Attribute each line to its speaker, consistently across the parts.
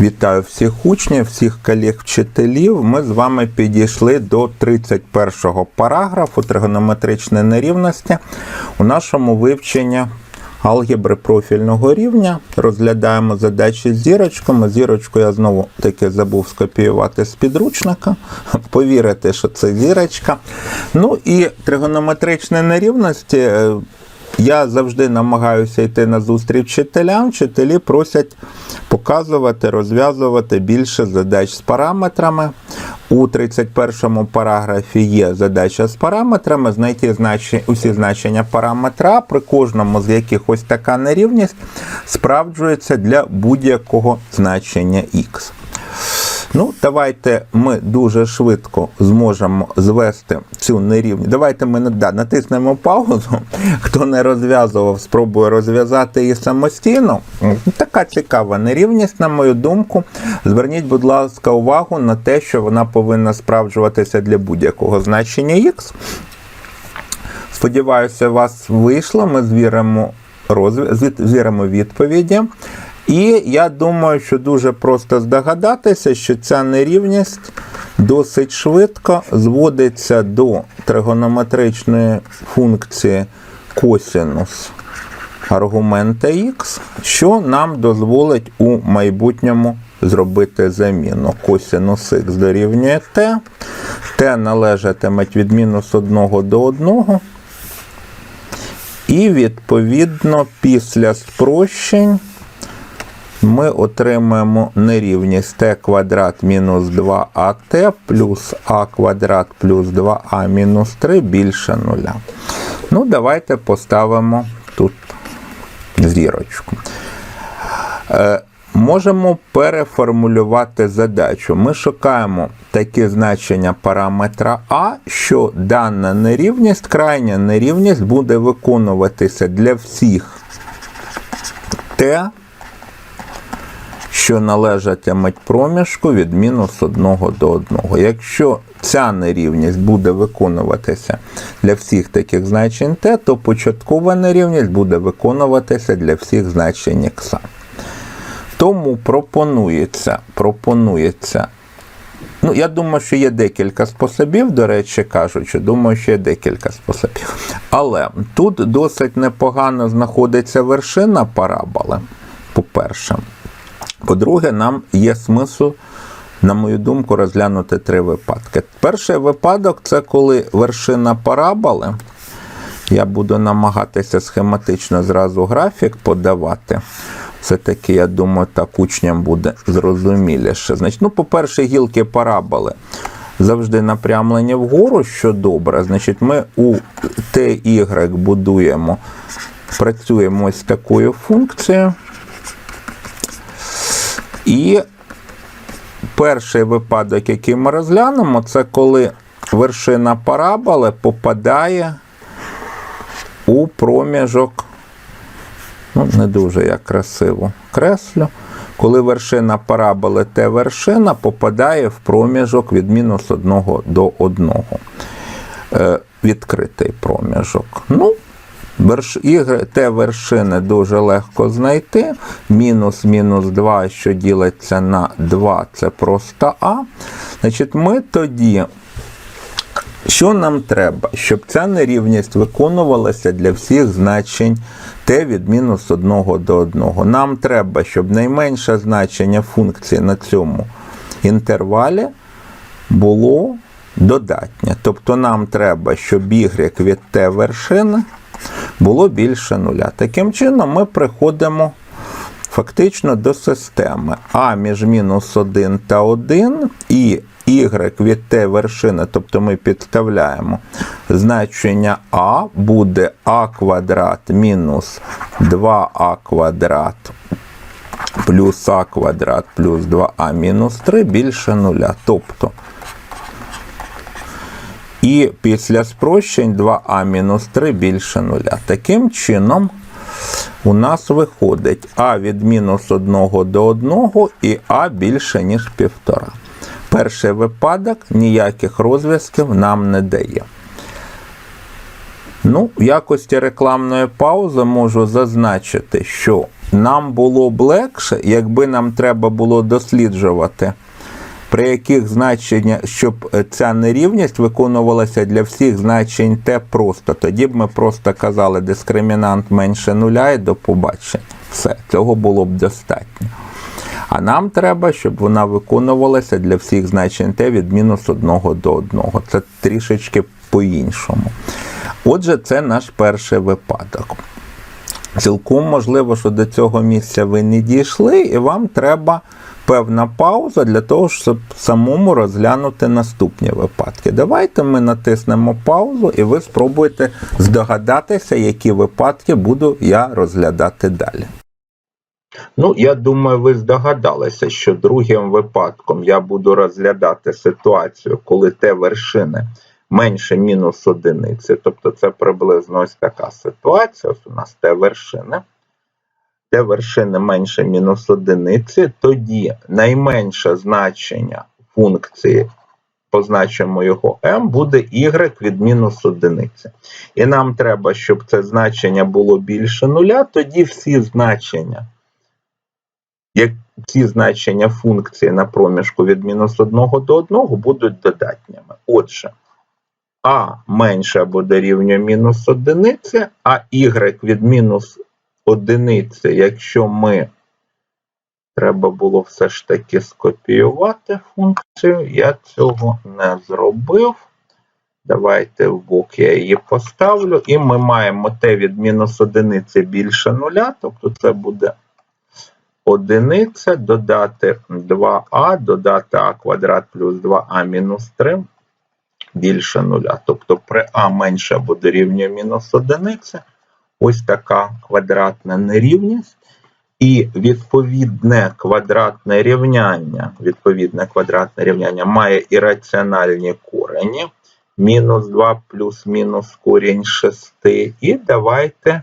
Speaker 1: Вітаю всіх учнів, всіх колег-вчителів. Ми з вами підійшли до 31-го параграфу тригонометричної нерівності у нашому вивченні алгебри профільного рівня. Розглядаємо задачі з зірочками. Зірочку я знову таки забув скопіювати з підручника. Повірите, що це зірочка. Ну і тригонометричні нерівності. Я завжди намагаюся йти на зустріч вчителям. Вчителі просять показувати, розв'язувати більше задач з параметрами. У 31 параграфі є задача з параметрами, знайти усі значення параметра, при кожному з яких ось така нерівність справджується для будь-якого значення х. Ну, давайте ми дуже швидко зможемо звести цю нерівність. Давайте ми да, натиснемо паузу. Хто не розв'язував, спробує розв'язати її самостійно. Така цікава нерівність, на мою думку. Зверніть, будь ласка, увагу на те, що вона повинна справджуватися для будь-якого значення х. Сподіваюся, у вас вийшло. Ми звіримо, розв... звіримо відповіді. І я думаю, що дуже просто здогадатися, що ця нерівність досить швидко зводиться до тригонометричної функції косінус аргумента х, що нам дозволить у майбутньому зробити заміну. Косінус х дорівнює t, t належатиме від мінус 1 до 1. І відповідно після спрощень ми отримаємо нерівність t квадрат мінус 2at плюс а квадрат плюс 2а мінус 3 більше нуля. Ну, давайте поставимо тут зірочку. Е, можемо переформулювати задачу. Ми шукаємо такі значення параметра А, що дана нерівність, крайня нерівність буде виконуватися для всіх t, що належатимуть проміжку від мінус 1 до 1. Якщо ця нерівність буде виконуватися для всіх таких значень t, то початкова нерівність буде виконуватися для всіх значень x. Тому пропонується, пропонується. Ну, я думаю, що є декілька способів, до речі кажучи, думаю, що є декілька способів. Але тут досить непогано знаходиться вершина параболи, по-перше. По-друге, нам є смисл, на мою думку, розглянути три випадки. Перший випадок це коли вершина параболи. Я буду намагатися схематично зразу графік подавати. Все-таки, я думаю, так учням буде зрозуміліше. Значить, ну, по-перше, гілки параболи завжди напрямлені вгору, що добре. Значить, ми у TY будуємо, працюємо ось такою функцією. І перший випадок, який ми розглянемо, це коли вершина параболи попадає у проміжок. Ну, не дуже я красиво креслю. Коли вершина параболи Т вершина попадає в проміжок від мінус 1 до 1. Е, відкритий проміжок. Ну, Т вершини дуже легко знайти. Мінус мінус 2, що ділиться на 2, це просто А. Значить, ми тоді. Що нам треба, щоб ця нерівність виконувалася для всіх значень t від мінус 1 до 1? Нам треба, щоб найменше значення функції на цьому інтервалі було додатнє. Тобто нам треба, щоб y від t вершини було більше нуля. Таким чином, ми приходимо фактично до системи А між мінус 1 та 1 і y від t вершини, тобто ми підставляємо значення А буде а квадрат мінус 2а квадрат плюс а квадрат плюс 2а мінус 3 більше нуля. Тобто і після спрощень 2а мінус 3 більше нуля. Таким чином, у нас виходить а від мінус 1 до 1 і а більше, ніж 1,5. Перший випадок ніяких розв'язків нам не дає. Ну, в якості рекламної паузи можу зазначити, що нам було б легше, якби нам треба було досліджувати, при яких значеннях, щоб ця нерівність виконувалася для всіх значень Т просто. Тоді б ми просто казали дискримінант менше нуля і до побачення. Все, цього було б достатньо. А нам треба, щоб вона виконувалася для всіх значень Т від мінус 1 до 1. Це трішечки по-іншому. Отже, це наш перший випадок. Цілком можливо, що до цього місця ви не дійшли, і вам треба певна пауза для того, щоб самому розглянути наступні випадки. Давайте ми натиснемо паузу, і ви спробуєте здогадатися, які випадки буду я розглядати далі. Ну, я думаю, ви здогадалися, що другим випадком я буду розглядати ситуацію, коли те вершини менше мінус одиниці. Тобто це приблизно ось така ситуація. Ось у нас те вершини. Те вершини менше мінус одиниці, тоді найменше значення функції, позначимо його m, буде y від мінус одиниці. І нам треба, щоб це значення було більше нуля, тоді всі значення як ці значення функції на проміжку від мінус 1 до 1 будуть додатніми. Отже, а менше або дорівнює мінус одиниці, а y від мінус одиниці, якщо ми треба було все ж таки скопіювати функцію, я цього не зробив. Давайте в бок я її поставлю, і ми маємо t від мінус одиниці більше нуля, тобто це буде одиниця, додати 2а, додати а квадрат плюс 2а мінус 3 більше нуля. Тобто при а менше або дорівнює мінус одиниці, ось така квадратна нерівність. І відповідне квадратне рівняння, відповідне квадратне рівняння має ірраціональні корені. Мінус 2 плюс мінус корінь 6. І давайте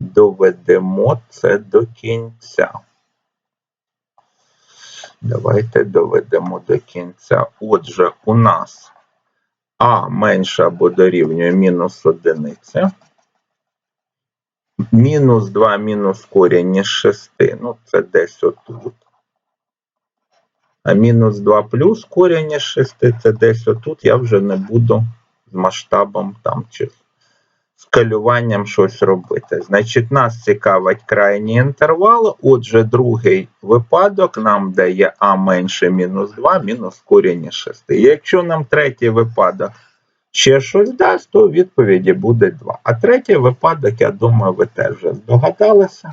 Speaker 1: доведемо це до кінця. Давайте доведемо до кінця. Отже, у нас А менше або дорівнює мінус одиниця. Мінус 2 мінус корінь із 6. Ну, це десь отут. А мінус 2 плюс корінь із 6 це десь отут. Я вже не буду з масштабом там чи скалюванням щось робити. Значить, нас цікавить крайні інтервали. Отже, другий випадок нам дає А менше мінус 2, мінус корінь 6. якщо нам третій випадок ще щось дасть, то відповіді буде 2. А третій випадок, я думаю, ви теж вже здогадалися.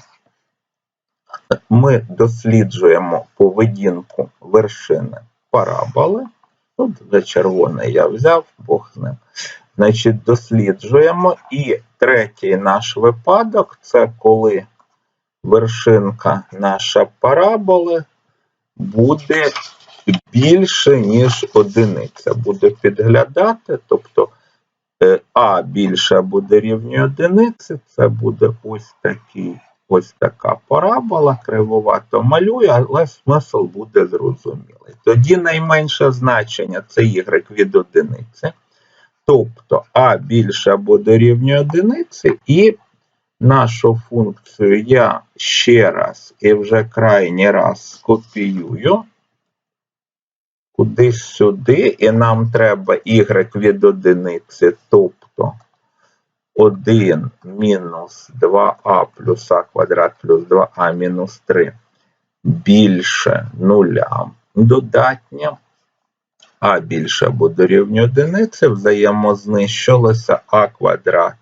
Speaker 1: Ми досліджуємо поведінку вершини параболи. Тут за червоний я взяв, Бог з ним. Значить, досліджуємо. І третій наш випадок це коли вершинка наша параболи буде більше, ніж одиниця. Буде підглядати, тобто е, А більше буде рівнює одиниці, це буде ось такий. Ось така парабола, кривовато малюю, але смисл буде зрозумілий. Тоді найменше значення це y від одиниці. Тобто А більше або дорівнює одиниці, і нашу функцію я ще раз і вже крайній раз скопіюю кудись сюди, і нам треба y від одиниці, тобто 1 мінус 2а плюс а квадрат плюс 2а мінус 3 більше нуля додатнє. А більше або дорівнює одиниці, взаємознищилося а квадрат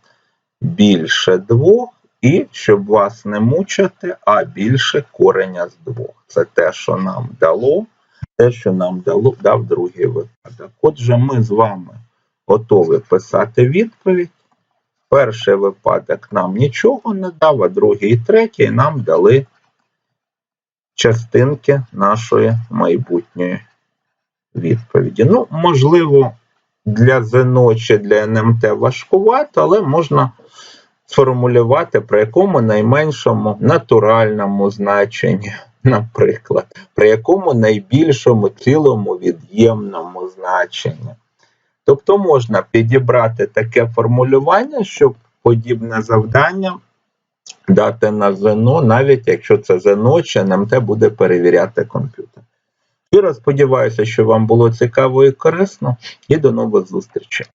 Speaker 1: більше 2, і, щоб вас не мучити, а більше кореня з 2. Це те, що нам дало, те, що нам дав другий випадок. Отже, ми з вами готові писати відповідь. Перший випадок нам нічого не дав, а другий і третій нам дали частинки нашої майбутньої відповіді. Ну, можливо, для ЗНО чи для НМТ важкувато, але можна сформулювати, при якому найменшому натуральному значенні, наприклад, при якому найбільшому цілому від'ємному значенні. Тобто можна підібрати таке формулювання, щоб подібне завдання дати на ЗНО, навіть якщо це ЗНО, чи НМТ буде перевіряти комп'ютер. Щиро сподіваюся, що вам було цікаво і корисно, і до нових зустрічей.